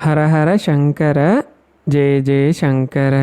ஹரஹர சங்கர ஜெய ஜெய சங்கர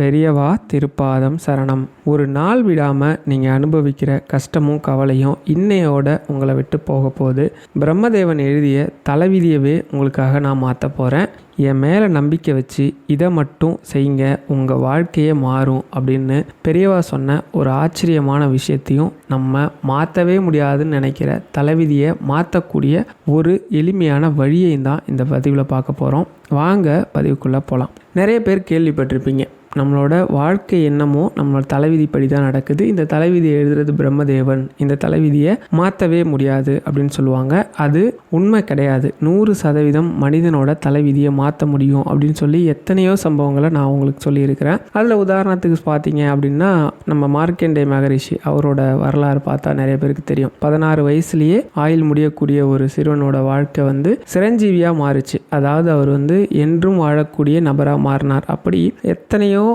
பெரியவா திருப்பாதம் சரணம். ஒரு நாள் விடாமல் நீங்கள் அனுபவிக்கிற கஷ்டமும் கவலையும் இன்னையோட உங்களை விட்டு போக போது பிரம்மதேவன் எழுதிய தலைவிதியவே உங்களுக்காக நான் மாற்ற போகிறேன் என் மேலே நம்பிக்கை வச்சு இதை மட்டும் செய்யுங்க உங்கள் வாழ்க்கையே மாறும் அப்படின்னு பெரியவா சொன்ன ஒரு ஆச்சரியமான விஷயத்தையும் நம்ம மாற்றவே முடியாதுன்னு நினைக்கிற தலைவிதியை மாற்றக்கூடிய ஒரு எளிமையான வழியையும் தான் இந்த பதிவில் பார்க்க போகிறோம் வாங்க பதிவுக்குள்ளே போகலாம் நிறைய பேர் கேள்விப்பட்டிருப்பீங்க. நம்மளோட வாழ்க்கை என்னமோ நம்மளோட தலைவிதிப்படி தான் நடக்குது. இந்த தலைவிதியை எழுதுறது பிரம்மதேவன். இந்த தலைவிதியை மாற்றவே முடியாது அப்படின்னு சொல்லுவாங்க. அது உண்மை கிடையாது. நூறு சதவீதம் மனிதனோட தலைவிதியை மாற்ற முடியும் அப்படின்னு சொல்லி எத்தனையோ சம்பவங்களை நான் உங்களுக்கு சொல்லியிருக்கிறேன். அதில் உதாரணத்துக்கு பார்த்தீங்க அப்படின்னா நம்ம மார்க்கெண்டே மகரிஷி அவரோட வரலாறு பார்த்தா நிறைய பேருக்கு தெரியும். பதினாறு வயசுலேயே ஆயில் முடியக்கூடிய ஒரு சிறுவனோட வாழ்க்கை வந்து சிரஞ்சீவியாக மாறுச்சு. அதாவது அவர் வந்து என்றும் வாழக்கூடிய நபராக மாறினார். அப்படி எத்தனையோ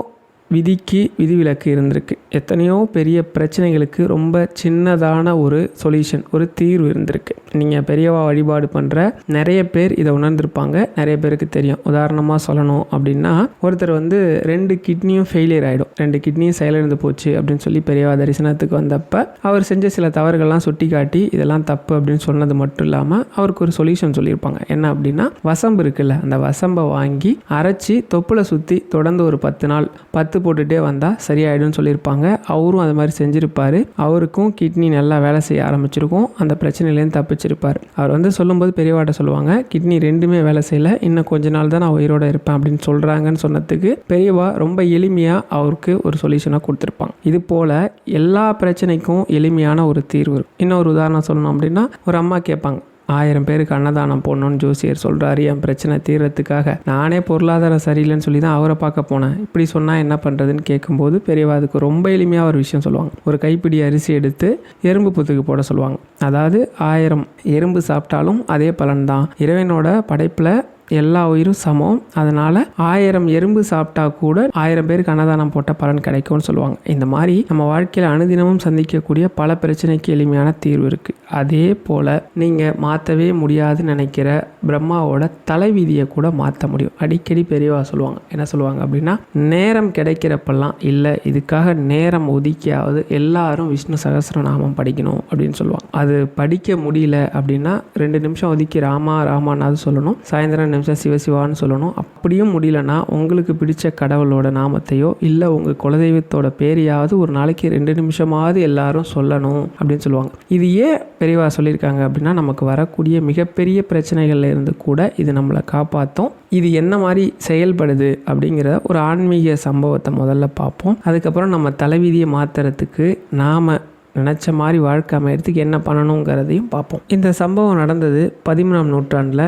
விதிக்கு விதிவிலக்கு இருந்திருக்கு. எத்தனையோ பெரிய பிரச்சனைகளுக்கு ரொம்ப சின்னதான ஒரு சொல்யூஷன் ஒரு தீர்வு இருந்திருக்கு. நீங்கள் பெரியவா வழிபாடு பண்ணுற நிறைய பேர் இதை உணர்ந்திருப்பாங்க. நிறைய பேருக்கு தெரியும். உதாரணமாக சொல்லணும் அப்படின்னா ஒருத்தர் வந்து ரெண்டு கிட்னியும் ஃபெயிலியர் ஆகிடும் ரெண்டு கிட்னியும் செயலிழந்து போச்சு அப்படின்னு சொல்லி பெரியவா தரிசனத்துக்கு வந்தப்போ அவர் செஞ்ச சில தவறுகள்லாம் சுட்டி காட்டி இதெல்லாம் தப்பு அப்படின்னு சொன்னது மட்டும் இல்லாமல் அவருக்கு ஒரு சொல்யூஷன் சொல்லியிருப்பாங்க. என்ன அப்படின்னா வசம்பு இருக்குல்ல அந்த வசம்பை வாங்கி அரைச்சி தொப்புளை சுற்றி தொடர்ந்து ஒரு பத்து நாள் பத்து போட்டுகிட்டே வந்தால் சரியாயிடும்னு சொல்லியிருப்பாங்க. அவரும் அது மாதிரி செஞ்சுருப்பார். அவருக்கும் கிட்னி நல்லா வேலை செய்ய ஆரம்பிச்சிருக்கும். அந்த பிரச்சனையிலேருந்து தப்பிச்சிருப்பார். அவர் வந்து சொல்லும்போது பெரியவாட்ட சொல்லுவாங்க கிட்னி ரெண்டுமே வேலை செய்யலை. இன்னும் கொஞ்ச நாள் தான் நான் உயிரோடு இருப்பேன் அப்படின்னு சொல்கிறாங்கன்னு சொன்னதுக்கு பெரியவா ரொம்ப எளிமையாக அவருக்கு ஒரு சொல்யூஷனாக கொடுத்துருப்பாங்க. இது போல் எல்லா பிரச்சனைக்கும் எளிமையான ஒரு தீர்வு இன்னொரு உதாரணம் சொல்லணும் அப்படின்னா ஒரு அம்மா கேட்பாங்க ஆயிரம் பேருக்கு அன்னதானம் போடணும்னு ஜோசியர் சொல்கிறாரு என் பிரச்சனை தீர்றதுக்காக. நானே பொருளாதாரம் சரியில்லைன்னு சொல்லி தான் அவரை பார்க்க போனேன். இப்படி சொன்னால் என்ன பண்ணுறதுன்னு கேட்கும்போது பெரியவா அதுக்கு ரொம்ப எளிமையாக ஒரு விஷயம் சொல்லுவாங்க. ஒரு கைப்பிடி அரிசி எடுத்து எறும்பு புத்துக்கு போட சொல்லுவாங்க. அதாவது ஆயிரம் எறும்பு சாப்பிட்டாலும் அதே பலன் தான் இறைவனோட படைப்பில் எல்லா உயிரும் சமம். அதனால் ஆயிரம் எறும்பு சாப்பிட்டா கூட ஆயிரம் பேருக்கு அன்னதானம் போட்ட பலன் கிடைக்கும்னு சொல்லுவாங்க. இந்த மாதிரி நம்ம வாழ்க்கையில் அனுதினமும் சந்திக்கக்கூடிய பல பிரச்சனைக்கு எளிமையான தீர்வு இருக்குது அதே போல் நீங்கள் மாற்றவே முடியாதுன்னு நினைக்கிற பிரம்மாவோட தலைவிதியை கூட மாற்ற முடியும். அடிக்கடி பெரியவா சொல்லுவாங்க. என்ன சொல்லுவாங்க அப்படின்னா நேரம் கிடைக்கிறப்பெல்லாம் இல்லை இதுக்காக நேரம் ஒதுக்கியாவது எல்லாரும் விஷ்ணு சகசரநாமம் படிக்கணும் அப்படின்னு சொல்லுவாங்க. அது படிக்க முடியல அப்படின்னா ரெண்டு நிமிஷம் ஒதுக்கி ராமா ராமானாவது சொல்லணும். சாயந்தரம் நிமிஷம் சிவசிவான்னு சொல்லணும். அப்படியும் முடியலன்னா உங்களுக்கு பிடிச்ச கடவுளோட நாமத்தையோ இல்லை உங்கள் குலதெய்வத்தோட பேரையாவது ஒரு நாளைக்கு ரெண்டு நிமிஷமாவது எல்லாரும் சொல்லணும் அப்படின்னு சொல்லுவாங்க. இது ஏன் பெரியவா சொல்லியிருக்காங்க அப்படின்னா நமக்கு வரக்கூடிய மிகப்பெரிய பிரச்சனைகளில் இருந்து கூட இது நம்மளை காப்பாற்றும் இது என்ன மாதிரி செயல்படுது அப்படிங்கிற ஒரு ஆன்மீக சம்பவத்தை முதல்ல பார்ப்போம். அதுக்கப்புறம் நம்ம தலைவிதியை மாற்றுறதுக்கு நாம் நினச்ச மாதிரி வாழ்க்கை அமையறதுக்கு என்ன பண்ணணுங்கிறதையும் பார்ப்போம். இந்த சம்பவம் நடந்தது பதிமூணாம் நூற்றாண்டில்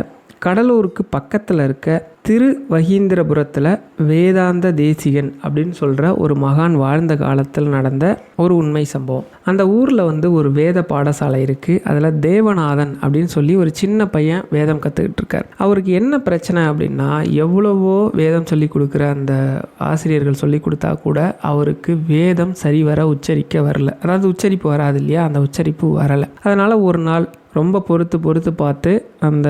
கடலூருக்கு பக்கத்தில் இருக்க திரு வகீந்திரபுரத்தில் வேதாந்த தேசிகன் அப்படின்னு சொல்கிற ஒரு மகான் வாழ்ந்த காலத்தில் நடந்த ஒரு உண்மை சம்பவம். அந்த ஊரில் வந்து ஒரு வேத பாடசாலை இருக்குது அதில் தேவநாதன் அப்படின்னு சொல்லி ஒரு சின்ன பையன் வேதம் கற்றுக்கிட்டு இருக்கார். அவருக்கு என்ன பிரச்சனை அப்படின்னா எவ்வளவோ வேதம் சொல்லி கொடுக்குற அந்த ஆசிரியர்கள் சொல்லி கொடுத்தா கூட அவருக்கு வேதம் சரிவர உச்சரிக்க வரல. அதாவது உச்சரிப்பு வராது இல்லையா? அந்த உச்சரிப்பு வரலை. அதனால் ஒரு நாள் ரொம்ப பொறுத்து பொறுத்து பார்த்து அந்த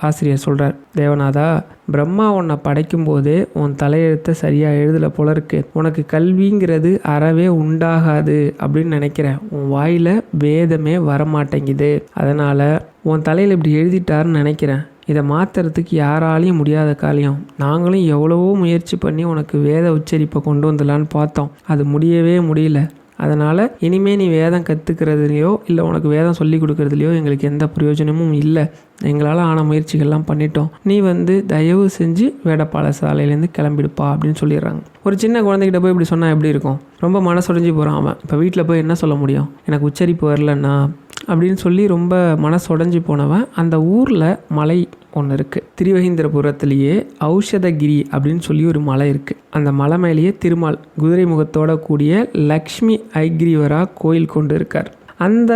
ஆசிரியர் சொல்கிறார் தேவநாதா பிரம்மா உன்னை படைக்கும்போது உன் தலையெழுத்தை சரியாக எழுதலை போல இருக்கு. உனக்கு கல்விங்கிறது அறவே உண்டாகாது அப்படின்னு நினைக்கிறேன். உன் வாயில் வேதமே வரமாட்டேங்குது. அதனால் உன் தலையில் இப்படி எழுதிட்டாருன்னு நினைக்கிறேன். இதை மாற்றுறதுக்கு யாராலையும் முடியாத காரியம். நாங்களும் எவ்வளவோ முயற்சி பண்ணி உனக்கு வேத உச்சரிப்பை கொண்டு வந்துடலான்னு பார்த்தோம். அது முடியவே முடியல. அதனால் இனிமேல் நீ வேதம் கற்றுக்கிறதுலையோ இல்லை உனக்கு வேதம் சொல்லி கொடுக்குறதுலையோ எங்களுக்கு எந்த பிரயோஜனமும் இல்லை. எங்களால் ஆன முயற்சிகள்லாம் பண்ணிட்டோம். நீ வந்து தயவு செஞ்சு வேடப்பாள சாலையிலேருந்து கிளம்பிடுப்பா அப்படின்னு சொல்லிடுறாங்க. ஒரு சின்ன குழந்தைகிட்ட போய் இப்படி சொன்னால் எப்படி இருக்கும்? ரொம்ப மனசுடைஞ்சு போகிறான் அவன். இப்போ வீட்டில் போய் என்ன சொல்ல முடியும்? எனக்கு உச்சரிப்பு வரலன்னா அப்படின்னு சொல்லி ரொம்ப மனசுடைஞ்சு போனவன் அந்த ஊரில் மலை ஒன்று இருக்குது திருவகீந்திரபுரத்துலேயே ஔஷதகிரி அப்படின்னு சொல்லி ஒரு மலை இருக்குது அந்த மலை மேலேயே திருமால் குதிரை முகத்தோட கூடிய லக்ஷ்மி ஐக்ரீவரா கோயில் கொண்டு இருக்கார். அந்த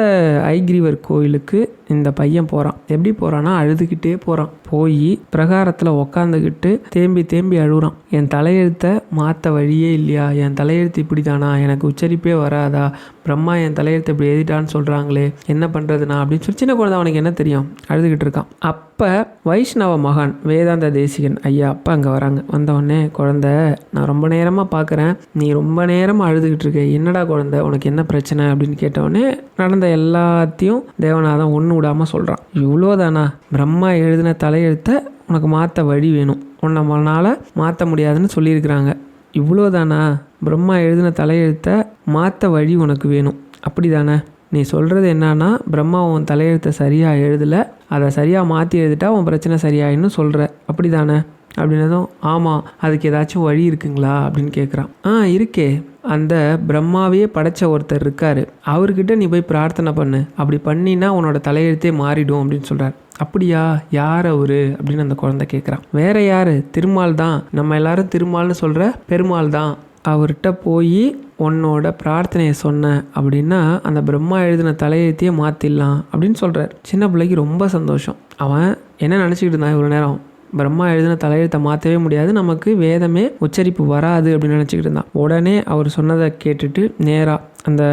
ஐக்ரீவர் கோயிலுக்கு இந்த பையன் போகிறான் எப்படி போகிறான்னா அழுதுகிட்டே போகிறான் போய் பிரகாரத்தில் உக்காந்துக்கிட்டு தேம்பி தேம்பி அழுகுறான் என் தலையெழுத்தை மாற்ற வழியே இல்லையா? என் தலையெழுத்து இப்படி தானா எனக்கு உச்சரிப்பே வராதா? பிரம்மா என் தலையெழுத்தை இப்படி எழுதிட்டான்னு சொல்கிறாங்களே என்ன பண்ணுறதுண்ணா அப்படின்னு சொல்லி சின்ன குழந்தை அவனுக்கு என்ன தெரியும்? அழுதுகிட்டு இருக்கான். அப் அப்போ வைஷ்ணவ மகான் வேதாந்த தேசிகன் ஐயா அப்பா அங்கே வராங்க. வந்தவொடனே குழந்த நான் ரொம்ப நேரமாக பார்க்குறேன் நீ ரொம்ப நேரமாக அழுதுகிட்டு இருக்க. என்னடா குழந்த? உனக்கு என்ன பிரச்சனை? அப்படின்னு கேட்டவொடனே நடந்த எல்லாத்தையும் தேவநாதன் ஒன்று விடாமல் சொல்கிறான் இவ்வளோதானா? பிரம்மா எழுதின தலையெழுத்தை உனக்கு மாற்ற வழி வேணும். உன்னை நம்மளால் மாற்ற முடியாதுன்னு சொல்லியிருக்கிறாங்க. இவ்வளோதானா? பிரம்மா எழுதின தலையெழுத்தை மாற்ற வழி உனக்கு வேணும். அப்படி தானே நீ சொல்கிறது என்னன்னா பிரம்மா உன் தலையெழுத்தை சரியாக எழுதலை அதை சரியாக மாற்றி எழுதிட்டா உன் பிரச்சனை சரியாயின்னு சொல்கிற அப்படி தானே அப்படின்னதும் ஆமாம் அதுக்கு ஏதாச்சும் வழி இருக்குங்களா? அப்படின்னு கேட்குறான் ஆ இருக்கே. அந்த பிரம்மாவையே படைச்ச ஒருத்தர் இருக்கார். அவர்கிட்ட நீ போய் பிரார்த்தனை பண்ணு. அப்படி பண்ணினா உன்னோட தலையெழுத்தே மாறிடும் அப்படின்னு சொல்கிறார் அப்படியா? யார் அவரு? அப்படின்னு அந்த குழந்தை கேட்குறான் வேற யாரு? திருமால் தான். நம்ம எல்லாரும் திருமால்னு சொல்கிற பெருமாள் தான். அவர்கிட்ட போய் உன்னோட பிரார்த்தனையை சொன்ன அப்படின்னா அந்த பிரம்மா எழுதின தலையெழுத்தையே மாற்றிடலாம் அப்படின்னு சொல்கிறார் சின்ன பிள்ளைக்கு ரொம்ப சந்தோஷம். அவன் என்ன நினச்சிக்கிட்டு இருந்தான் இவ்வளோ நேரம்? பிரம்மா எழுதின தலையெழுத்தை மாற்றவே முடியாது. நமக்கு வேதமே உச்சரிப்பு வராது அப்படின்னு நினச்சிக்கிட்டு இருந்தான். உடனே அவர் சொன்னதை கேட்டுட்டு நேராக அந்த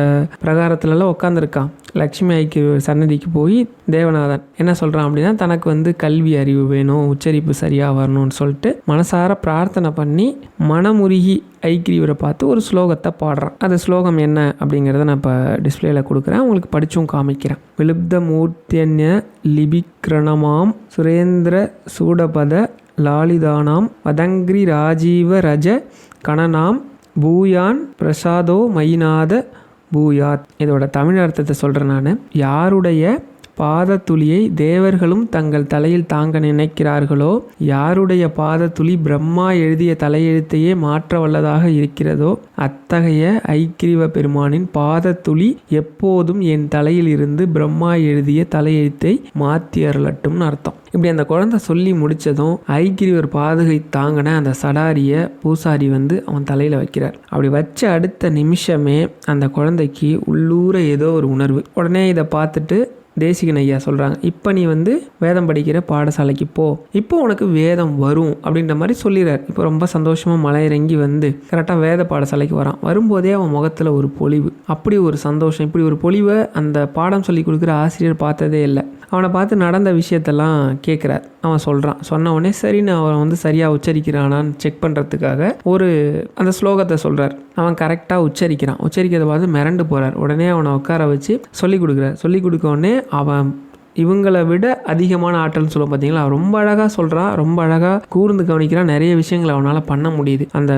பிரகாரத்துலலாம் உட்காந்துருக்கான் லக்ஷ்மி ஐக்கு சன்னதிக்கு போய் தேவநாதன் என்ன சொல்கிறான் அப்படின்னா தனக்கு வந்து கல்வி அறிவு வேணும் உச்சரிப்பு சரியாக வரணும்னு சொல்லிட்டு மனசார பிரார்த்தனை பண்ணி மனமுருகி ஐக்கிரியவரை பார்த்து ஒரு ஸ்லோகத்தை பாடுறான். அந்த ஸ்லோகம் என்ன அப்படிங்கிறத நான் இப்போ டிஸ்பிளேல கொடுக்குறேன். உங்களுக்கு படித்தும் காமிக்கிறேன். விலுப்த மூர்த்தியன்ய லிபிக்ரணமாம் சுரேந்திர சூடபத லாலிதானாம் வதங்கிரி ராஜீவ ரஜ கணனாம் பூயான் பிரசாதோ மைநாத பூயாத். இதோட தமிழ் அர்த்தத்தை சொல்கிறேன் நான். யாருடைய பாதத்துளியை தேவர்களும் தங்கள் தலையில் தாங்க நினைக்கிறார்களோ? யாருடைய பாதத்துளி பிரம்மா எழுதிய தலையெழுத்தையே மாற்ற வல்லதாக இருக்கிறதோ? அத்தகைய ஐக்கிரிவ பெருமானின் பாதத்துளி எப்போதும் என் தலையில் இருந்து பிரம்மா எழுதிய தலையெழுத்தை மாற்றி அருளட்டும்னு அர்த்தம். இப்படி அந்த குழந்தை சொல்லி முடித்ததும் ஐக்கிரிவர் பாதுகை தாங்கின அந்த சடாரியை பூசாரி வந்து அவன் தலையில் வைக்கிறார். அப்படி வச்ச அடுத்த நிமிஷமே அந்த குழந்தைக்கு உள்ளூர ஏதோ ஒரு உணர்வு. உடனே இதை பார்த்துட்டு தேசிகன் ஐயா சொல்கிறாங்க இப்போ நீ வந்து வேதம் படிக்கிற பாடசாலைக்கு போ. இப்போ உனக்கு வேதம் வரும் அப்படின்ற மாதிரி சொல்லிடுறார் இப்போ ரொம்ப சந்தோஷமாக மலை இறங்கி வந்து கரெக்டாக வேத பாடசாலைக்கு வரான். வரும்போதே அவன் முகத்தில் ஒரு பொலிவு. அப்படி ஒரு சந்தோஷம் இப்படி ஒரு பொலிவை அந்த பாடம் சொல்லி கொடுக்குற ஆசிரியர் பார்த்ததே இல்லை. அவனை பார்த்து நடந்த விஷயத்தெல்லாம் கேட்குறார் அவன் சொல்கிறான் சொன்ன உடனே சரின்னு அவன் வந்து சரியாக உச்சரிக்கிறானான்னு செக் பண்ணுறதுக்காக ஒரு அந்த ஸ்லோகத்தை சொல்கிறார் அவன் கரெக்டாக உச்சரிக்கிறான். உச்சரிக்கிறத பார்த்து மிரண்டு போகிறார் உடனே அவனை உட்கார வச்சு சொல்லி கொடுக்குறார். சொல்லி கொடுக்க உடனே அவன் இவங்களை விட அதிகமான ஆற்றல்னு சொல்லுவோம் பார்த்தீங்களா ரொம்ப அழகாக சொல்கிறான் ரொம்ப அழகாக கூர்ந்து கவனிக்கிறான். நிறைய விஷயங்களை அவனால் பண்ண முடியுது. அந்த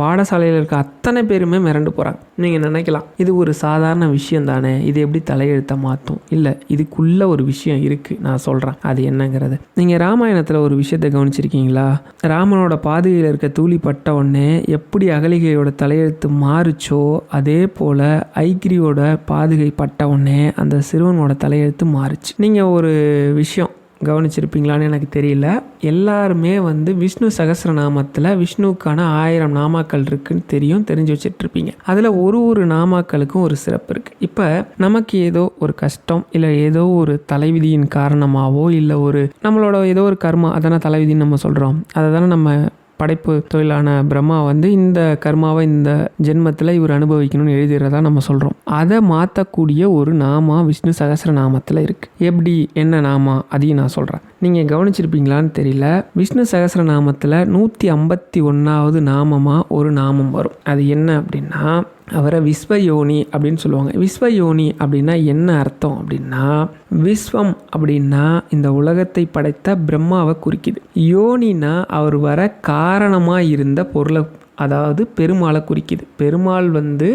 பாடசாலையில் இருக்க அத்தனை பேருமே மிரண்டு போகிறாங்க நீங்கள் நினைக்கலாம் இது ஒரு சாதாரண விஷயம் தானே இது எப்படி தலையெழுத்தை மாற்றும் இல்லை இதுக்குள்ள ஒரு விஷயம் இருக்குது நான் சொல்கிறேன் அது என்னங்கிறது. நீங்கள் ராமாயணத்தில் ஒரு விஷயத்தை கவனிச்சிருக்கீங்களா? ராமனோட பாதையில் இருக்க தூளி பட்ட உடனே எப்படி அகலிகையோட தலையெழுத்து மாறுச்சோ அதே போல் ஐக்கிரியோட பாதுகை பட்ட உடனே அந்த சிறுவனோட தலையெழுத்து மாறுச்சு. நீங்கள் ஒரு விஷயம் கவனிச்சிருப்பீங்களான்னு எனக்கு தெரியல. எல்லாருமே வந்து விஷ்ணு சகஸ்ரநாமத்தில் விஷ்ணுவுக்கான ஆயிரம் நாமாக்கள் இருக்குன்னு தெரியும் தெரிஞ்சு வச்சிட்ருப்பீங்க. அதில் ஒரு ஒரு நாமாக்களுக்கும் ஒரு சிறப்பு இருக்குது இப்போ நமக்கு ஏதோ ஒரு கஷ்டம் இல்லை ஏதோ ஒரு தலைவிதியின் காரணமாகவோ இல்லை ஒரு நம்மளோட ஏதோ ஒரு கர்மா அதான தலைவிதின்னு நம்ம சொல்கிறோம் அதை தானே நம்ம படைப்பு தொழிலான பிரம்மா வந்து இந்த கர்மாவை இந்த ஜென்மத்தில் இவர் அனுபவிக்கணும்னு எழுதிடுறதா நம்ம சொல்கிறோம் அதை மாற்றக்கூடிய ஒரு நாமா விஷ்ணு சகஸ்ர நாமத்தில் இருக்குது எப்படி என்ன நாமா அதையும் நான் சொல்கிறேன் நீங்கள் கவனிச்சிருப்பீங்களான்னு தெரியல. விஷ்ணு சகஸ்ர நாமத்தில் நூற்றி ஐம்பத்தி ஒன்றாவது நாமமாக ஒரு நாமம் வரும். அது என்ன அப்படின்னா அவரை விஸ்வயோனி அப்படின்னு சொல்லுவாங்க. விஸ்வயோனி அப்படின்னா என்ன அர்த்தம் அப்படின்னா விஸ்வம் அப்படின்னா இந்த உலகத்தை படைத்த பிரம்மாவை குறிக்குது. யோனினா அவர் வர காரணமாக இருந்த பொருளை அதாவது பெருமாளை குறிக்குது. பெருமாள் வந்து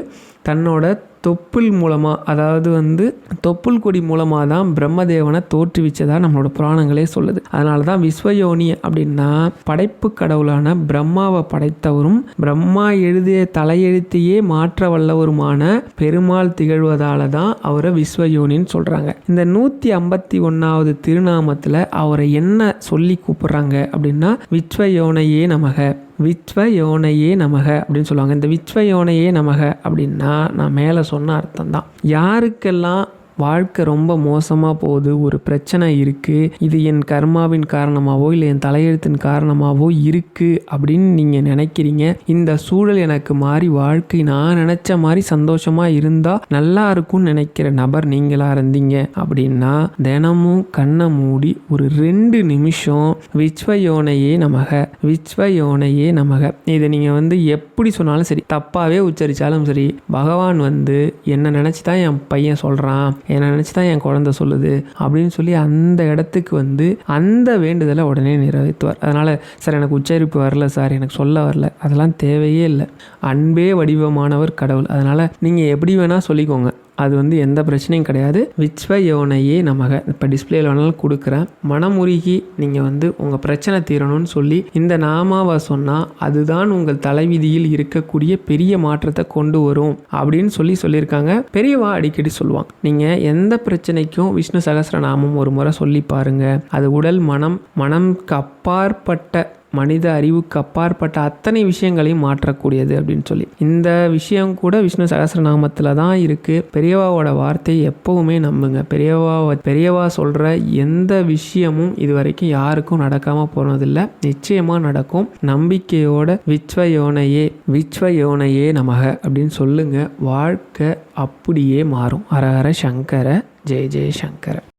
தன்னோட தொப்புள் மூலமாக அதாவது வந்து தொப்புள் கொடி மூலமாக தான் பிரம்மதேவனை தோற்றுவிச்சதாக நம்மளோட புராணங்களே சொல்லுது. அதனால தான் விஸ்வயோனி அப்படின்னா படைப்பு கடவுளான பிரம்மாவை படைத்தவரும் பிரம்மா எழுதிய தலையெழுத்தையே மாற்ற வல்லவருமான பெருமாள் திகழ்வதால தான் அவரை விஸ்வயோனின்னு சொல்கிறாங்க இந்த நூற்றி ஐம்பத்தி ஒன்றாவது திருநாமத்தில் அவரை என்ன சொல்லி கூப்பிட்றாங்க அப்படின்னா விஸ்வயோனையே நமக வித்வ யோனையே நமக அப்படின்னு சொல்லுவாங்க. இந்த வித்வ யோனையே நமக அப்படின்னா நான் மேலே சொன்ன அர்த்தம் தான் யாருக்கெல்லாம் வாழ்க்கை ரொம்ப மோசமாக போகுது ஒரு பிரச்சனை இருக்குது இது என் கர்மாவின் காரணமாகவோ இல்லை என் தலையெழுத்தின் காரணமாகவோ இருக்குது அப்படின்னு நீங்கள் நினைக்கிறீங்க. இந்த சூழல் எனக்கு மாறி வாழ்க்கை நான் நினச்ச மாதிரி சந்தோஷமாக இருந்தால் நல்லா இருக்கும்னு நினைக்கிற நபர் நீங்களாக இருந்தீங்க. அப்படின்னா தினமும் கண்ணை மூடி ஒரு ரெண்டு நிமிஷம் விஸ்வயோனையே நமக விஸ்வயோனையே நமக. இதை நீங்கள் வந்து எப்படி சொன்னாலும் சரி தப்பாகவே உச்சரித்தாலும் சரி பகவான் வந்து என்னை நினச்சி தான் என் பையன் சொல்கிறான் என்னை நினச்சி தான் என் குழந்த சொல்லுது அப்படின்னு சொல்லி அந்த இடத்துக்கு வந்து அந்த வேண்டுதலை உடனே நிறைவேற்றுவார். அதனால் சார் எனக்கு உச்சரிப்பு வரல சார். எனக்கு சொல்ல வரல. அதெல்லாம் தேவையே இல்லை. அன்பே வடிவமானவர் கடவுள். அதனால் நீங்கள் எப்படி வேணால் சொல்லிக்கோங்க. அது வந்து எந்த பிரச்சனையும் கிடையாது. விச்வ யோனையே நமக. இப்போ டிஸ்பிளேல வேணாலும் கொடுக்குறேன். மனமுருகி நீங்கள் வந்து உங்கள் பிரச்சனை தீரணும்னு சொல்லி இந்த நாமாவை சொன்னால் அதுதான் உங்கள் தலைவிதியில் இருக்கக்கூடிய பெரிய மாற்றத்தை கொண்டு வரும் அப்படின்னு சொல்லி சொல்லியிருக்காங்க. பெரியவா அடிக்கடி சொல்லுவாங்க. நீங்கள் எந்த பிரச்சனைக்கும் விஷ்ணு சகஸ்ரநாமம் ஒரு முறை சொல்லி பாருங்கள் அது உடல் மனம் மனம்க்கு அப்பாற்பட்ட மனித அறிவுக்கு அப்பாற்பட்ட அத்தனை விஷயங்களையும் மாற்றக்கூடியது அப்படின்னு சொல்லி. இந்த விஷயம் கூட விஷ்ணு சகஸ்ரநாமத்தில் தான் இருக்குது பெரியவாவோட வார்த்தையை எப்போவுமே நம்புங்க. பெரியவா பெரியவா சொல்கிற எந்த விஷயமும் இது வரைக்கும் யாருக்கும் நடக்காமல் போனதில்லை. நிச்சயமாக நடக்கும். நம்பிக்கையோட விஸ்வ யோனையே விஸ்வ யோனையே நமக அப்படின்னு சொல்லுங்கள் வாழ்க்கை அப்படியே மாறும். ஹரஹர சங்கர ஜெய ஜெய சங்கர.